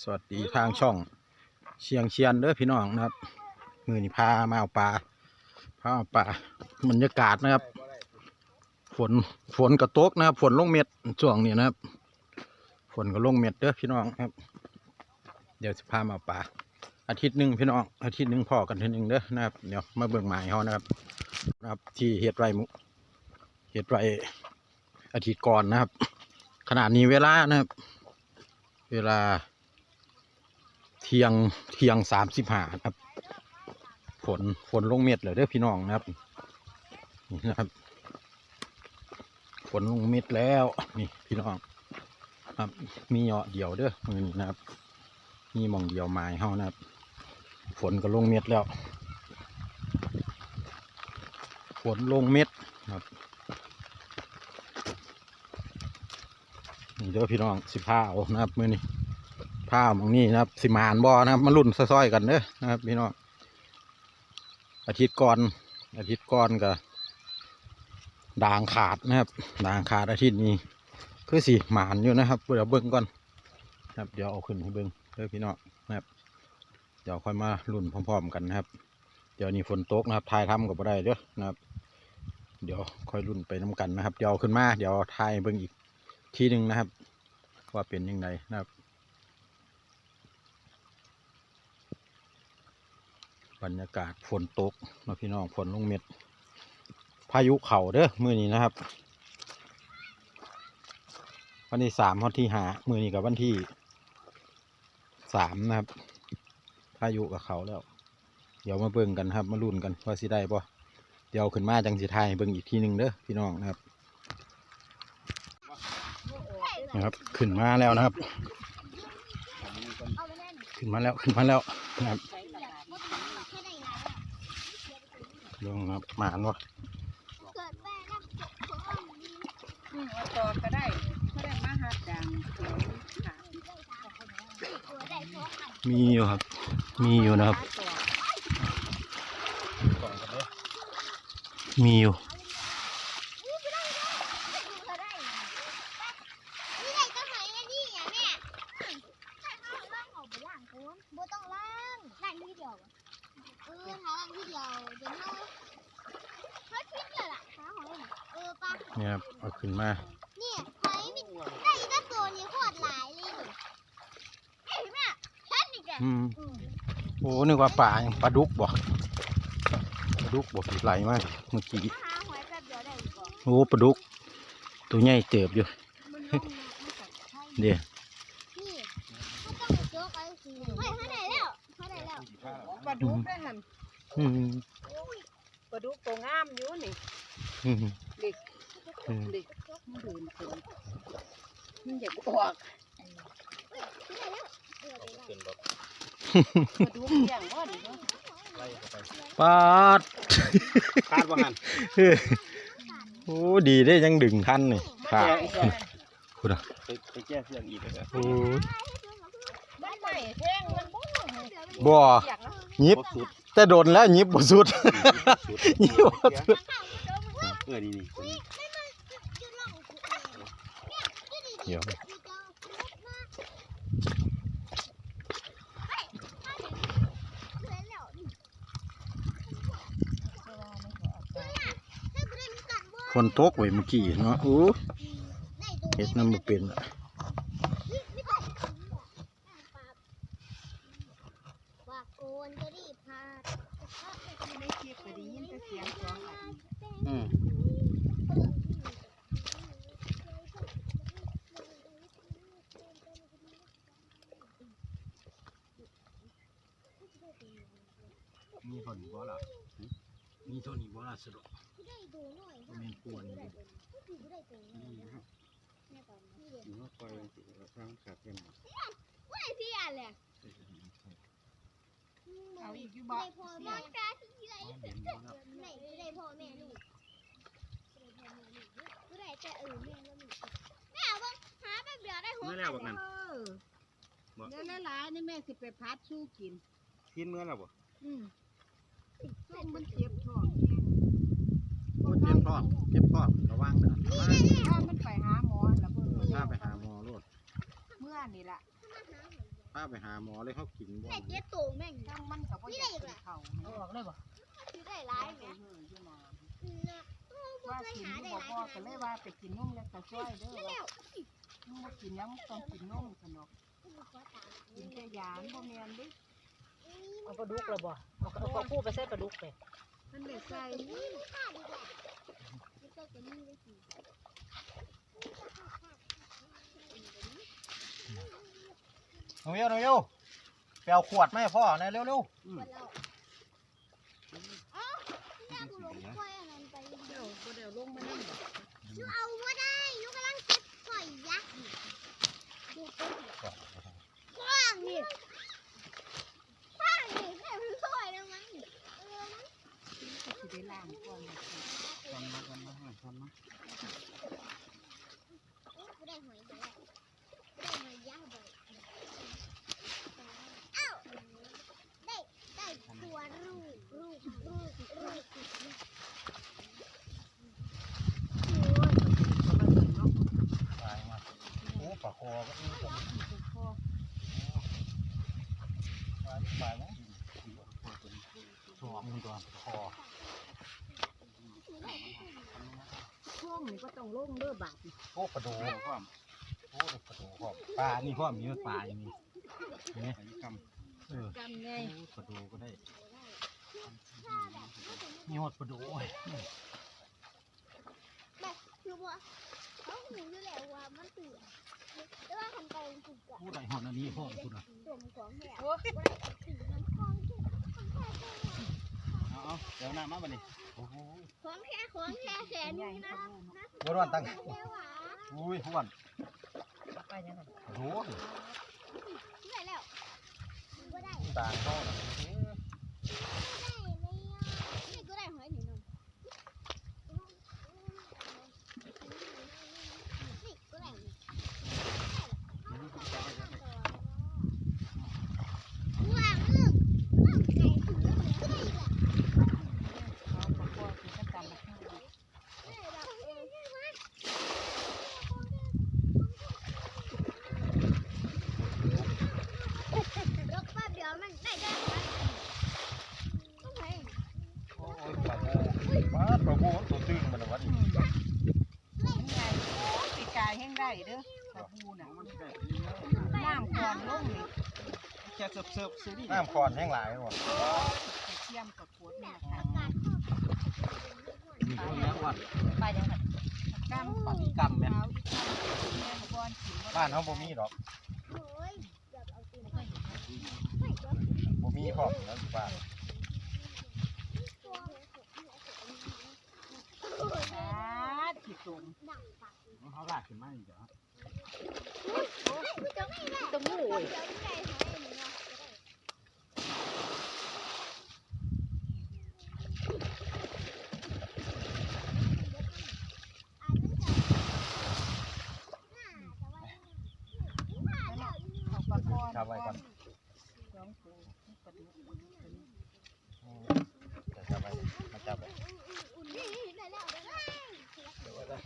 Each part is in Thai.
สวัสดีทางช่อง เชียงเชียนเด้อพี่น้องนะครับ มือนี่พามาเอาปลาพาเอาปลาบรรยากาศนะครับ ฝนฝนกระตกนะครับ ฝนลงเม็ดช่วงนี้นะครับ ฝนก็ลงเม็ดเด้อพี่น้องครับ เดี๋ยวจะพามาเอาปลาอาทิตย์หนึ่งพี่น้องอาทิตย์หนึ่งพอกันทีหนึ่งเด้อนะครับเดี๋ยวมาเบิ่งหมายเขานะครับนะครับ ที่เฮ็ดไรมุเฮ็ดไรอาทิตย์ก่อนนะครับขนาดนี้เวลานะครับ เวลา เที่ยงเที่ยงสามสิบห้าครับฝนฝนลงเม็ดเลยเด้อพี่น้องนะครับนี่นะครับฝนลงเม็ดแล้วนี่พี่น้องครับ มีเหยาะเดียวเด้อมือนี้นะครับมีมองเดียวไม้เฮานะครับ ฝนก็ลงเม็ดแล้วฝนลงเม็ดครับนี่เด้อพี่น้องสิผ้าเอานะครับมือนี้ ผ้าหมองนี้นะครับ สิมานบอนะครับมาลุ่นซ้อยๆกันเด้อนะครับพี่น้องอาทิตย์ก่อน อาทิตย์ก่อนก็ด่างขาดนะครับด่างขาดอาทิตย์นี้คือสิหมานอยู่นะครับเดี๋ยวเบิ้งก่อนนะครับเดี๋ยวเอาขึ้นให้เบิ้งเด้อพี่น้องนะครับเดี๋ยวค่อยมาลุ่นพร้อมๆกันนะครับ เดี๋ยวนี้ฝนตกนะครับทายทำกับบ่ได้เด้อนะครับ เดี๋ยวค่อยลุ่นไปน้กันนะครับ เดี๋ยวขึ้นมาเดี๋ยวทายเบิ้งอีกทีหนึ่งนะครับ ว่าเป็นยังไงนะครับ บรรยากาศฝนตกนะพี่น้องฝนลงเม็ด พายุเข่าเด้อมือนี้นะครับ วันที่สามวันที่หามือนี้กับวันที่สามนะครับ พายุกับเขาแล้ว เดี๋ยวมาเบิ่งกันครับ มาลุ้นกันว่าสิได้ปะเดี๋ยวขึ้นมาจังสิทยเบิ่งอีกทีหนึ่งเด้อพี่น้องนะครับนะครับขึ้นมาแล้วนะครับ ขึ้นมาแล้วขึ้นมาแล้วนะครับ ลงนะครับหมานวะอืมเอาตอดก็ได้ไม่ได้มาหัดดังเขียวขามีอยู่ครับ มีอยู่นะครับ มีอยู่บ่ต้องล้างล้างทีเดียวเออถ้าล้างทีเดียวเดี๋ยวเขาเขาคิดเลยล่ะหาหอยน่ะเออปะ เนี่ยครับเอาขึ้นมาเนี่ยหอยมีได้อีกตั้งตัวนี้โคตรหลายเลยเอ้ยแม่ฉันอีกแล้วอืมโอ้นึกว่าปลาอย่างปลาดุกบ่ปลาดุกบ่ผิดไหลมากเมื่อกี้หาหอยแป๊บเดียวได้อีกบ่โอ้ปลาดุก ตัวใหญ่เติบอยู่มันลงน้ำมันกัดใช่เดี๋ยวนี่เขาต้องไปโจ๊กไอ้สิเฮ้ยเขาได้แล้วเขาได้แล้วปลาดุกได้หันอืมปลาดุกตัวงามอยู่นี่อืมเด็กอืม เด็กมันเดินถึงมันอยากออกขึ้นรถปลาดุกอย่างว่าดิเนาะปาดคาดว่างันเฮ้ยโอ้ดีได้ยังดึงทันนี่ขาดคุณอะไปไปแก้เสื้ออีกเลยนะโอ้ยไม่ไหวแท่งมันบ่บ่อยากนะยิบสุดแต่โดนแล้วยิบบ่สุดสุดยิบบ่สุดเออนี่นี่ เดี๋ยวคนตกไว้เมื่อกี้เนาะโอ้เฮ็ดน้ำบ่เป็นอะว่าโกนจะรีบพาไม่เก็บไปได้ยินแต่เสียงสองอันอืมมีเท่านี้บ่ล่ะมีเท่านี้บ่ล่ะสรุป ได้ดูหน่อย แม่นกวนอยู่ ดูได้ตัวนี้แม่ตอนนี้ อยู่ว่าคอยทางขาดกัน ว่าไอ้พี่อะไร เอาอีกอยู่บ่ได้พ่อแม่ตาที่ไรไหนได้พ่อแม่ลูกได้พ่อแม่ลูกกูได้แต่เออแม่แล้วลูกแม่เอาบ้างหาแป๊บเดียวได้หัวเมื่อแล้วบักนั้นเออเดี๋ยวหลายๆนี่แม่สิไปพัดสู้กิน กินเมื่อแล้วบ่อืมส้มมันเจ็บท้องโอ้เจ็บท้องเจ็บท้องระวังเด้อระวังถ้ามันไปหาหมอแล้วเพิ่นถ้าไปหาหมอโลดเมื่อนี่ล่ะห พาไปหาหมอเลยเขากินบ่แต่เจ๊โตแม่งจังมันก็บ่อยากกินข้าวเอาออกเลยบ่คือได้ร้ายแหมเอออยู่นาอืมนะโอ้บ่ว่าเคยกินหาอยู่ได้บ่ร้ายพ่อขก็นาดเลยนั้นว่าไปกินนมแล้วก็ช่วยเด้อนั่นแล้ว่าวมึงบ่กินยังต้องกินนมขนมกินแต่ยาบ่แม่นเด้เอาปลาดุกเลยบ่เอาเอาเอาคู่ไปใส่ปลาดุกไปมันได้ใส่นี่ข้าดีกว่าไม่ต้องจะนี่เลยสิ หนูเยวหนูเยวไปเอาขวดมาให้พ่อนะเร็ววันเราเอ้าแม่กูลงกล้วยอันนั้นไปเดี๋ยวบ่ได้ลงมานั่นบ่ยูเอาว่าได้ยูกำลังเก็บข่อยยักษ์อยู่ดูต้นกว้างนี่กว้างนี่แค่เป็นข่อยแล้วมั้งเออมั้งสิได้ล้างก่อนนะทำมาทำมาให้ทำมาโอ้กูได้หอยไปแล้วกูได้หอยยักษ์ไปเอ้าได้ได้ตัวรูปรูปรูปรูป ๆตายมาโอ้ปลาคอก็มีผมตายตายนะสว มันตัวคอช่วงนี้ก็ต้องลงเด้อบาดโอ้ปลาดูความโอ้ปลาดูพ่อปลานี่พ่อมีปลาอย่างนี้เนี่ยกรรมเออกันไงโอ้ปลาดูก็ได้มีหดปลาดูโอ้ยคือว่าเขาหูอยู่แล้วว่ามันตือนแต่ว่าคันเก่าถูกกับผู้ใดหอดอันนี้พ่อคุณอะตัวมันของแท้ว่าได้ถือน้ำคลองที่ของแท้ เอาเอาเดี๋ยวหน้ามาบัดนี้โอ้โหของแท้ของแท้แสนใหญ่นี่นะนะอ้วนตั้งเร็วหวาอุ้ยอ้วนไปยังไงโอ้โหได้แล้วก็ได้ตาเข้าน่ะ ได้เลยนี่ก็ได้หอยหนึ่งนี่ก็ได้ว้าวอืมไก่ถือเหลือก็ได้อีกแหละ เอาปลาคอคือกันตามมาให้ รถแป๊บเดียวมันได้ได้ก็ไง โอ้ยปลาโบปลาปลาโบมันตัวตึงมันนะวะนี่ มันใหญ่ปีกายแห้ง ได้เด้อปลาบูน่ะมันได้น้ำก่อนลงนี่แค่เสิร์ฟเสิร์ฟซื้อนี่น้ำคอนแห้งหลายหมดกระเทียมกับขวดนี่นะคะมีคนแล้วอ้วนไปยังไงกำปลาที่กำแม่นเอาอีกคำแม่บอนกินบ้านเขาบ่มีดอกโอ้ยเดี๋ยวเอาตีนไปบ่มีพร้อมแล้วบ้านาดขี้ตุ่มเขาลากขึ้นมาอีกเหรอต้องงูเว้ยเอาปลาคอนจับไว้ก่อนสองตัวปลาดุก จับไว้มาจับไว้เดี๋ยวไว้เลย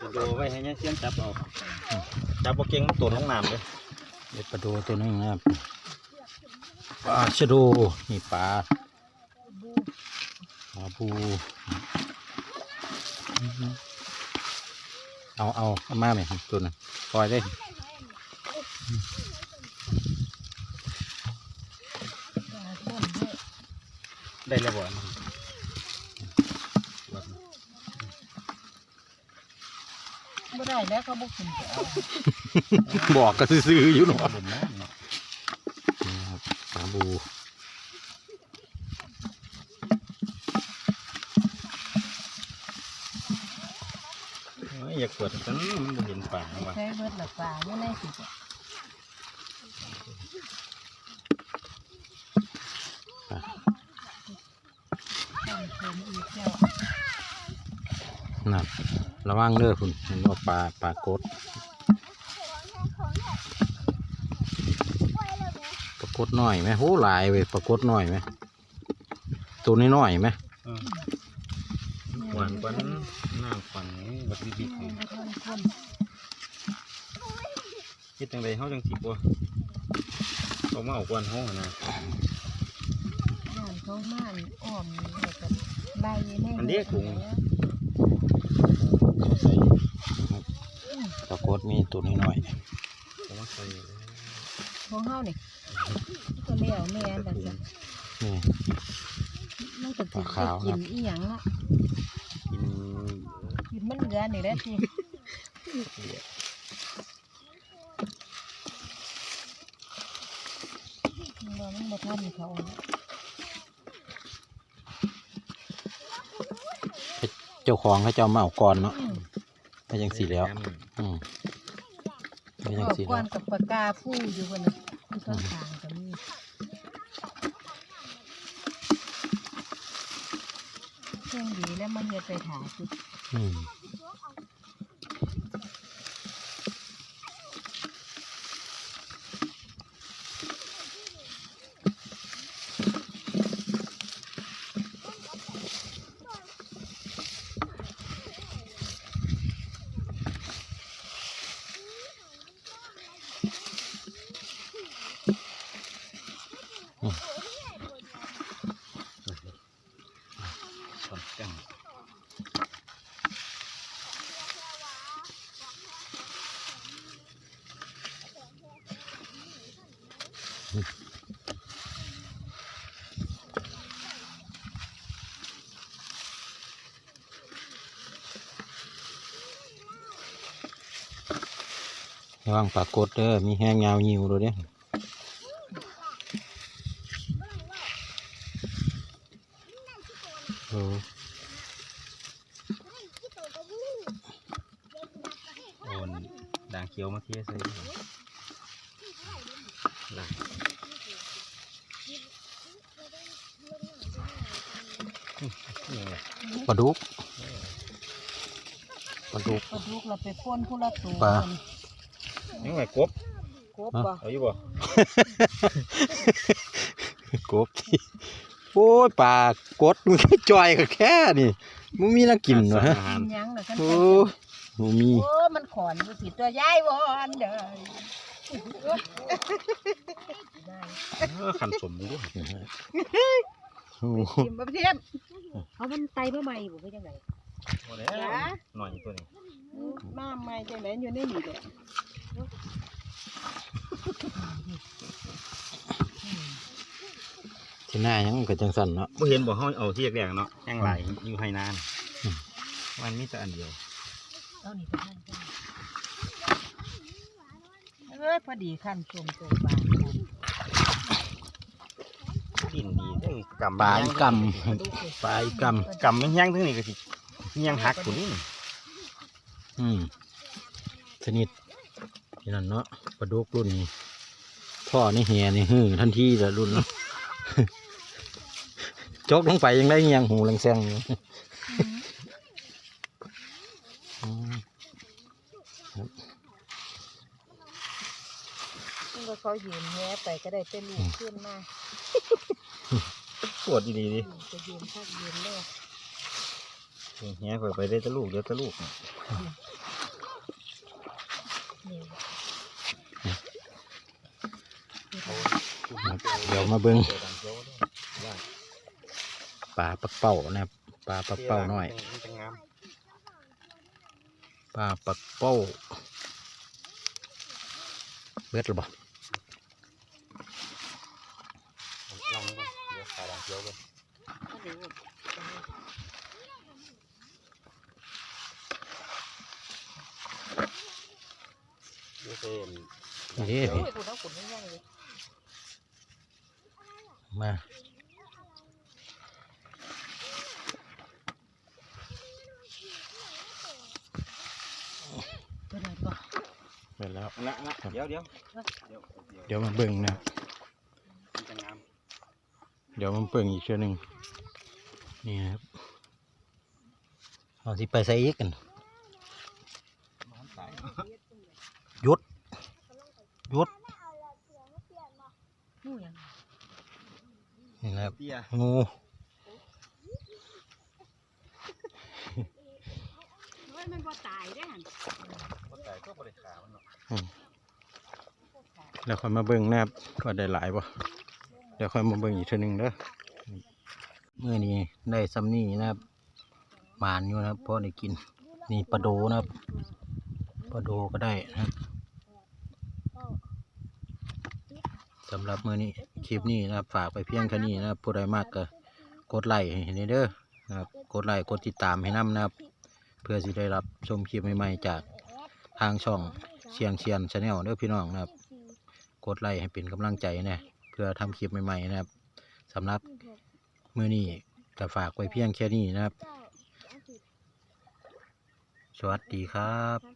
จะดูไว้ให้เนี่ยเสียนจับเอาจับบ่เก่งมัวนตัวลงน้ำเลยเด็ดปลาดูตัวนึงนะครับปลาชะดูนี่ปลา ปลาบูเอาเอาเอามาไหมตัวนึงปล่อยได้ได้แล้วบ่ไม่ได้แล้วเขาบุกขึ้นไปเอาบอกก็ซื้อๆอยู่เนาะบ่แม่นเนาะนี่ครับปลาบู เปิดกันมันเห็นปากว่ะใช้เบิดหลักปลาไม่ได้สินั่นระวังเด้อคุณเห็นว่าปลาปลากดกับกดหน่อยไหมโหหลายเว้ยปรากฏหน่อยไหมตัวนี้หน่อยไหมหวานกว่านั้น น้ำฝันแบบดีๆคนคนคิดจังไดเฮาจังสิบ่เอามาเอากวนเฮาอะนะงานเขาม่านอ้อมนี่แล้วก็ใบแน่อันเดียกุ้งปรากฏมีตัวน้อยเอามาใส่ของเฮานี่ก็เลี้ยวแม่นแต่จ้ะๆนี่มันก็สิปลาขาวได้กินอีหยังละกินกิน มันเหลือนี่แหละทีบ่มันบ่ทันเขาเจ้าของเขาเจ้ามาเอาก่อนเนาะไปยังสีแล้ว อืมไปยังออกสีก้แล้อวนกับปากกาฟู่อยู่บนน่ะที่ต้นทางก็มีเครื่องดีแล้วมันเฮ็ดไปถาสิอื ม ระวังปรากฏเด้อมีแห้งยาวยิวเลยเด้อโอ้โอนด่างเขียวมาเทใส่หลักนี่ไงปลาดุกปลาดุกปลาดุกเราไปพ่นผู้ละตัวปลา นี่ไงกบกบบ่เอาอยู่บ่กบที่โอ้ยปลากดมันแค่จอยกับแค่นี่มันมีน่ากินเหรอฮะอาหารกินหยังล่ะกันโอ้ยมันมีโอ้มันขอนอยู่ผิดตัวยายวอนเด้อได้เออขันสมดูโอ้โหกินบ่เทียมเอามันไตมาใหม่บ่เป็นจังไดหมดแล้วหน่อยตัวนี้ มาใหม่จังได๋อยู่ในนี่แหละที่หน้ายังมันก็จังสั่นเนาะบ่เห็นบ่เฮาเอาที่แรกๆเนาะแห้งหลายอยู่ให้นานมันมีแต่อันเดียวเอานี่ไปหั่นกันเอ้ยพอดีขั้นชมตัวปลาดินดีเด้อกำปลาอีกดูสิำปลาอีกำกำมันแห้งทั้งนี้ก็สิเฮียงหักตัวนี้ อืมชนิดนี่นั่นเนาะปลาดุกรุ่นนี้ท่อนี่เฮียนี่ฮือทันทีละรุ่นเนาะจกลงไปยังได้เงียงหูแรงแซงอยู่อืมซึ่งก็เขายืนแง้ไปก็ได้เป็นลูกขึ้นมาปวดดีๆดิจะยืนพักยืนเลย เฮียข่อยไปได้ตะลูกเดี๋ยวตะลูกเดี๋ยวมาเบิ้งปลาปักเป้านะครับปลาปักเป้าหน้อยปลาปักเป้าเบิดหรือเปล่า ลองดูก่อนเดี๋ยวขาด่างเขียวกัน เดี๋ยวเป็นนี่โอ้ยคุณเอาขุนยังเลยมาตัวไหนบ่เบิดแล้วนะนะเดี๋ยวเดี๋ยวเดี๋ยวเดี๋ยวเดี๋ยวมาเบิ้งนะครับมันจะงามเดี๋ยวมันเปิงอีกเชือหนึ่งนี่ครับเอาสิไปใส่อีกกันมันตายหยุด หยุดนู่นยังนี่นะครับเตี้ยงูเฮ้ยมันบ่ตายเด้อหั่นบ่ตายก็บ่ได้ขามันเนาะแล้วค่อยมาเบิ่งนะครับว่าได้หลายบ่เดี๋ยวค่อยมาเบิ่งอีกเทีนึงเด้อเมื่อนี้ได้ซ้ำนี่นะครับหมานอยู่นะครับเพราะได้กินนี่ปลาโดนะครับปลาโดก็ได้นะครับ สำหรับมือนี้คลิปนี้นะครับฝากไปเพียงแค่นี้นะครับผู้ใดมากก็กดไลค์ให้นี่เด้อนะครับกดไลค์กดติดตามให้นํนะครับ เพื่อสิได้รับชมคลิปใหม่ๆจากทางช่องเชียงเชียนชาแนลเด้อพี่น้องนะครับ กดไลค์ให้เป็นกำลังใจนะเพื่อทำคลิปใหม่ๆนะครับสำหรับมือนี้ก็ฝากไว้เพียงแค่นี้นะครับ สวัสดีครับ